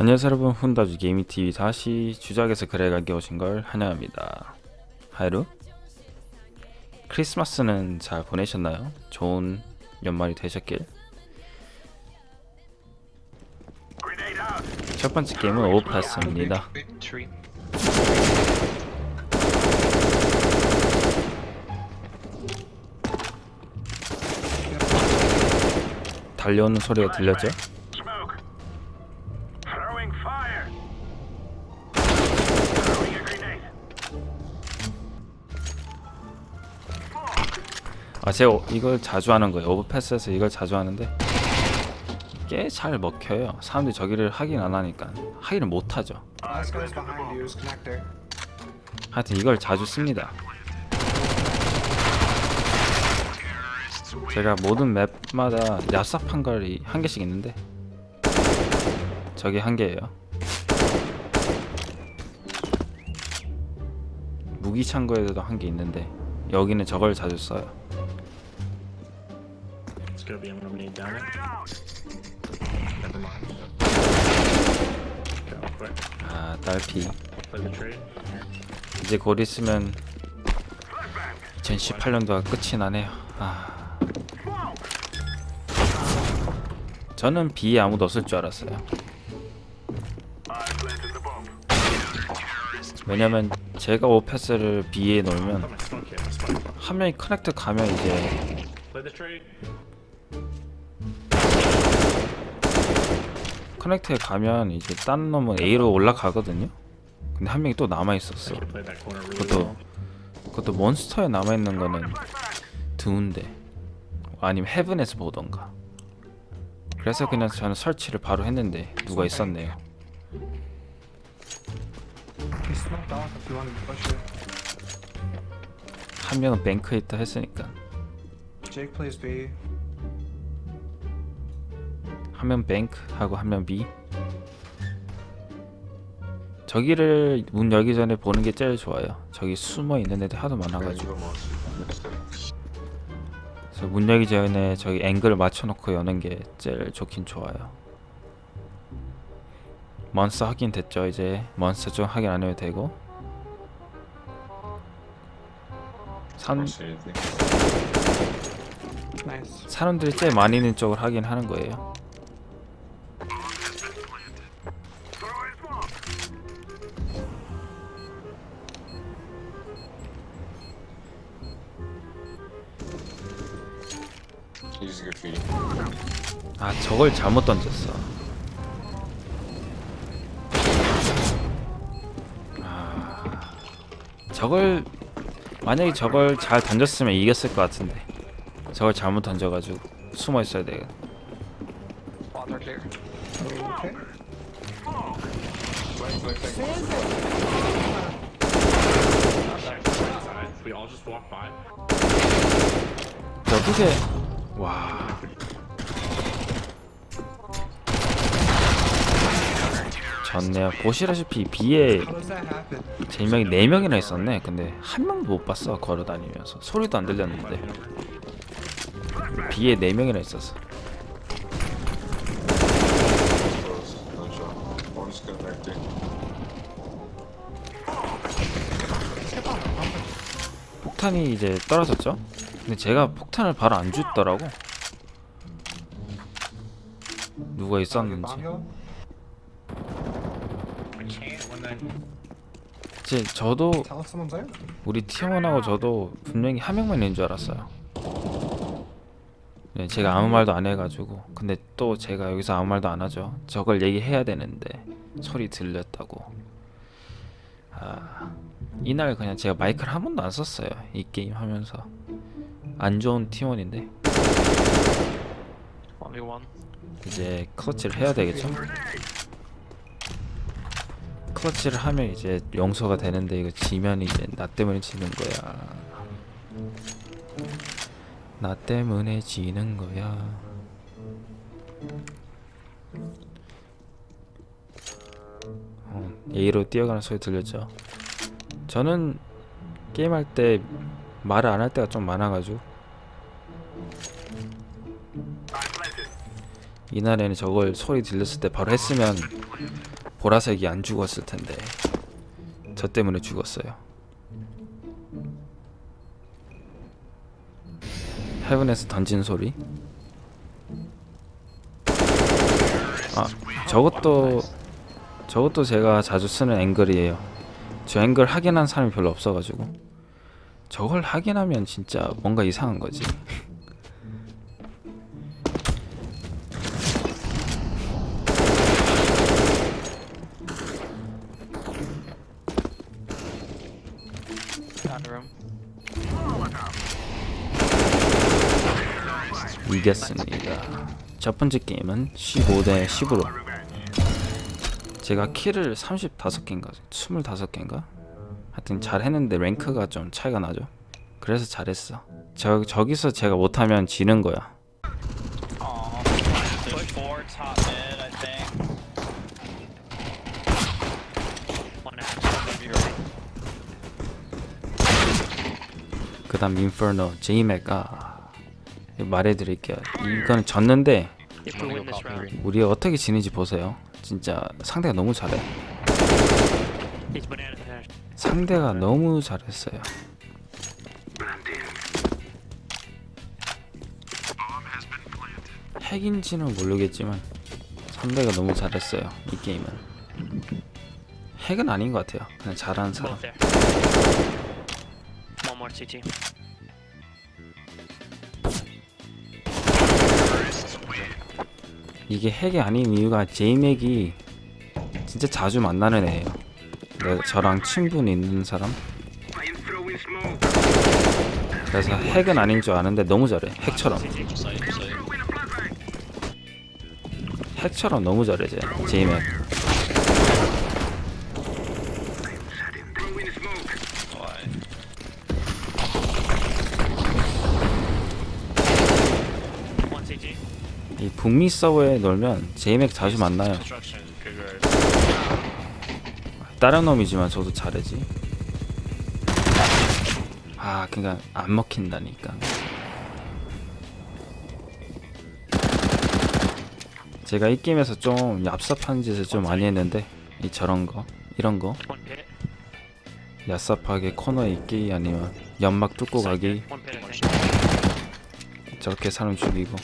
안녕하세요 여러분 훈다주 게이밍TV 다시 주작에서 그래가게 오신 걸 환영합니다 하이루 크리스마스는 잘 보내셨나요? 좋은 연말이 되셨길 첫 번째 게임은 Victory. 달려오는 소리가 들렸죠? 오- 이걸 자주 하는 거예요 오버패스에서 이걸 자주 하는데 꽤 잘 먹혀요 사람들이 저기를 하긴 안 하니까 하기를 못 하죠 Last guy's behind you is connector. 하여튼 이걸 자주 씁니다. 제가 모든 맵마다 얍삽한 걸이 한 개씩 있는데 저게 한 개예요. 무기 창고에도 한 개 있는데 여기는 저걸 자주 써요. Gonna be eliminated down it. Never mind. Go quick. 아 딸피 Play the trade. 이제 곧 있으면 2018년도가 끝이 나네요. 아. 저는 B에 아무도 없을 줄 알았어요. 왜냐면 제가 오패스를 B에 놓으면. 한 명이 커넥트 가면 이제 Play the trade. 커넥트에 가면 이제 딴 놈은 A로 올라가거든요. 근데 한 명이 또 남아 있었어. 그것도. 그것도 몬스터에 남아 있는 거는 드문데 아니면 헤븐에서 보던가. 그래서 그냥 저는 설치를 바로 했는데 누가 있었네요. 한 명은 뱅크에 있다 했으니까 Jake plays B. 한명 뱅크 하고 한명 B. 저기를 문 열기 전에 보는 게 제일 좋아요. 저기 숨어 있는 애들 하도 많아가지고. 그래서 문 열기 전에 저기 앵글을 맞춰놓고 여는 게 제일 좋긴 좋아요. 몬스터 확인 됐죠 이제 몬스터 좀 확인 안 해도 되고. 산. 사람들이 제일 많이 있는 쪽을 하긴 하는 거예요. 아 저걸 잘못 던졌어. 아 저걸 만약에 저걸 잘 던졌으면 이겼을 것 같은데 저걸 잘못 던져가지고 숨어 있어야 돼. 어떻게 와 졌네요. 보시다시피 happen? 제 명이 4명이나 있었네. 근데 한 명도 못 봤어. 걸어 다니면서 소리도 안 들렸는데 B에 4명이나 있었어. 폭탄이 이제 떨어졌죠? 근데 제가 폭탄을 바로 안 줬더라고. 누가 있었는지. 제 저도. 우리 팀원하고 저도 분명히 한 명만 있는 줄 알았어요. 네, 제가 아무 말도 안 해가지고 근데 또 제가 여기서 아무 말도 안 하죠. 저걸 얘기해야 되는데 소리 들렸다고. 아 이날 그냥 제가 마이크를 한 번도 안 썼어요. 이 게임 하면서 안 좋은 팀원인데. 이제 클러치를 해야 되겠죠. 클러치를 하면 이제 용서가 되는데 이거 지면 이제 나 때문에 지는 거야. 나 때문에 지는 거야. 어, A로 뛰어가는 소리 들렸죠? 저는 게임할 때 말을 안 할 때가 좀 많아가지고 이날에는 저걸 소리 들렸을 때 바로 했으면 보라색이 안 죽었을 텐데 저 때문에 죽었어요. 헤븐에서 던진 소리. 아 저것도 저것도 제가 자주 쓰는 앵글이에요. 저 앵글 확인한 사람이 별로 없어가지고 저걸 확인하면 진짜 뭔가 이상한 거지. Found room. 이겼습니다. 첫 번째 게임은 15대 10으로 제가 키를 35개인가 25개인가 하여튼 잘 했는데 랭크가 좀 차이가 나죠. 그래서 잘했어. 저 저기서 제가 못하면 지는 거야. 다음 인퍼노 제이맥아 말해드릴게요. 이건 졌는데 우리 어떻게 지는지 보세요. 진짜 상대가 너무 잘해. 상대가 너무 잘했어요. 핵인지는 모르겠지만 상대가 너무 잘했어요. 이 게임은 핵은 아닌 것 같아요. 그냥 잘하는 사람. 이게 핵이 아닌 이유가 제이맥이 진짜 자주 만나는 애예요. 저랑 친분 있는 사람. 그래서 핵은 아닌 줄 아는데 너무 잘해. 핵처럼. 핵처럼 너무 잘해 제 제이맥. 북미 서버에 놀면 제이맥 자주 만나요. 다른 놈이지만 저도 잘하지. 아, 그러니까 안 먹힌다니까. 제가 이 게임에서 좀 얍삽한 짓을 좀 많이 했는데 이 저런 거, 이런 거. 얍삽하게 코너에 있기 아니면 연막 뚫고 가기. 저렇게 사람 죽이고.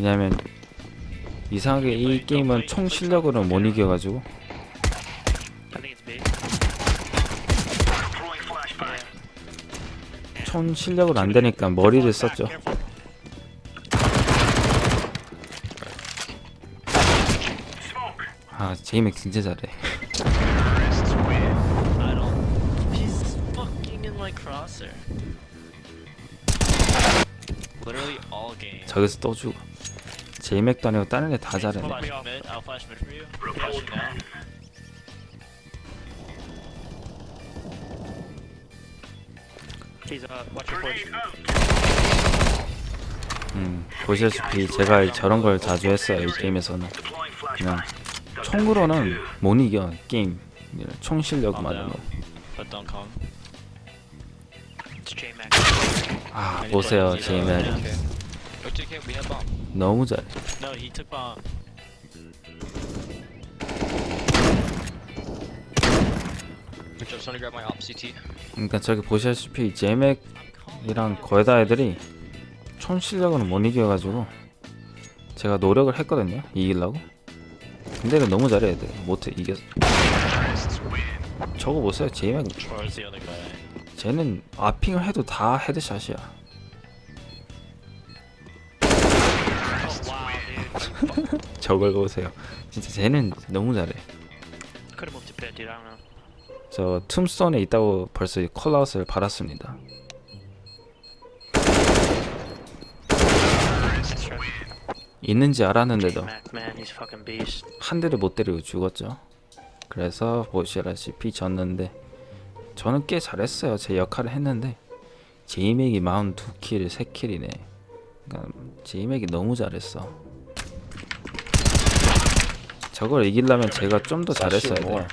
왜냐면 이상하게 이 게임은 총 실력으로 못 이겨가지고. 총 실력으로 안 되니까 머리를 썼죠. 아 제이맥 진짜 잘해. 저기서 또 죽어. 제이맥도 아니고 다른 애 다 잘해. Flash mid. I'll flash mid for you. Flashing now. He's uh, watch your porch. Grenade out. 음, 보시다시피 제가 저런 걸 자주 했어요 이 게임에서는 그냥. 총으로는 못 이겨 게임 총 실력만으로 But don't come. It's J Mac. 아 보세요 제이맥 OTK, we have bomb. 너무 잘해 No, he took bomb. Just want to grab my op CT. 그러니까 저기 보시다시피 제이맥이랑 거의 다 애들이 총 실력으로 못 이겨가지고 제가 노력을 했거든요 이기려고 근데 너무 잘해 애들 못해 이겼어 저거 the other guy. 쟤는 아핑을 해도 다 헤드샷이야 저걸 보세요 진짜 쟤는 너무 잘해 Could have moved to pit, dude. I don't know. 저 툼스톤에 있다고 벌써 콜아웃을 받았습니다. 있는지 알았는데도 Mac, man, he's fucking beast. 한 대를 못 때리고 죽었죠. 그래서 보시다시피 졌는데 저는 꽤 잘했어요. 제 역할을 했는데 제이맥이 42킬, 3킬이네. 그러니까 제이맥이 너무 잘했어. 저걸 이기려면 제가 좀 더 잘했어야 돼.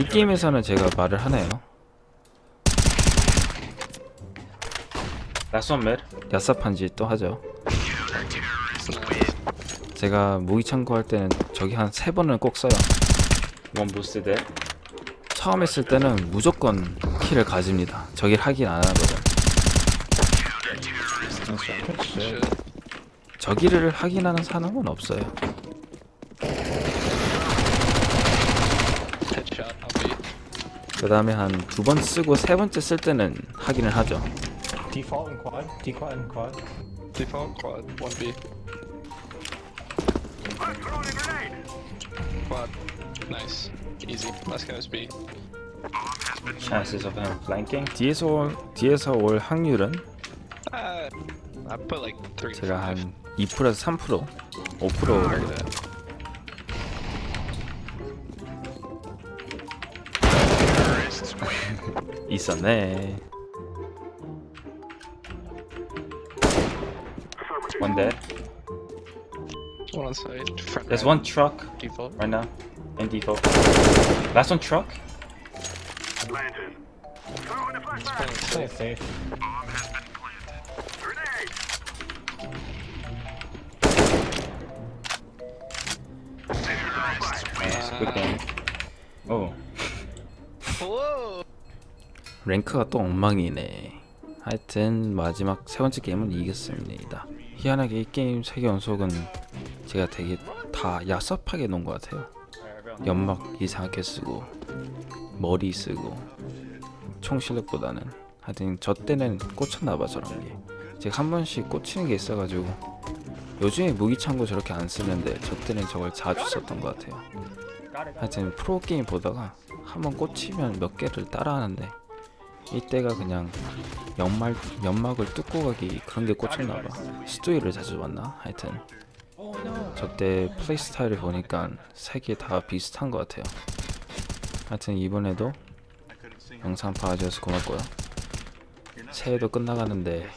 이 게임에서는 제가 말을 하네요. 야삽한 짓또 하죠. 제가 무기 참고할 때는 저기 한 세 번은 꼭 써요. 원 부스트 돼? 처음 했을 때는 무조건 키를 가집니다. 저길 확인 안 하거든. 저기를 확인하는 사람은 없어요. 그 다음에 한 두 번 쓰고 세 번째 쓸 때는 확인을 하죠. Default and quad. Default and quad. Default quad. 1B. Quad. Nice. Easy. Last guy's B. Chances of him flanking. 뒤에서 올, 뒤에서 올 확률은 Uh, I put like 3 to 제가 5. 한 2%에서 3%, 5% 있었네. One dead. One on site. Front There's right. one truck Default. right now in default. Last one truck. Planted. Throwing a Playing flashbang. Play safe. safe. 랭크가 또 엉망이네. 하여튼 마지막 세 번째 게임은 이겼습니다. 희한하게 이 게임 세개 연속은 제가 되게 다 야섭하게 놓은 것 같아요. 연막 이상하게 쓰고 머리 쓰고 총 실력보다는 하여튼 저 때는 꽂혔나봐 저런 게. 제가 한 번씩 꽂히는 게 있어가지고 요즘에 무기 창고 저렇게 안 쓰는데 저 때는 저걸 자주 썼던 것 같아요. 하여튼 프로 게임 보다가 한번 꽂히면 몇 개를 따라 하는데 이때가 그냥 연막 연막을 뚫고 가기 그런 게 꽂혔나봐. 스토리를 자주 봤나? 하여튼 저때 플레이 스타일을 보니까 세 개 다 비슷한 것 같아요. 하여튼 이번에도 영상 봐주셔서 고맙고요. 새해도 끝나가는데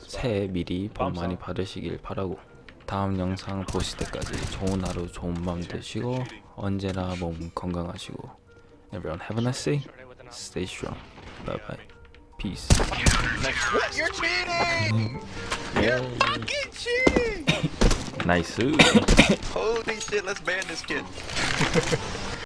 새해 미리 복 많이 받으시길 바라고 다음 영상 보실 때까지 좋은 하루 좋은 밤 되시고 언제나 몸 건강하시고 Everyone have a nice day. Stay strong. Bye bye. Peace. You're cheating! You're fucking cheating! nice suit. Holy shit, let's ban this kid.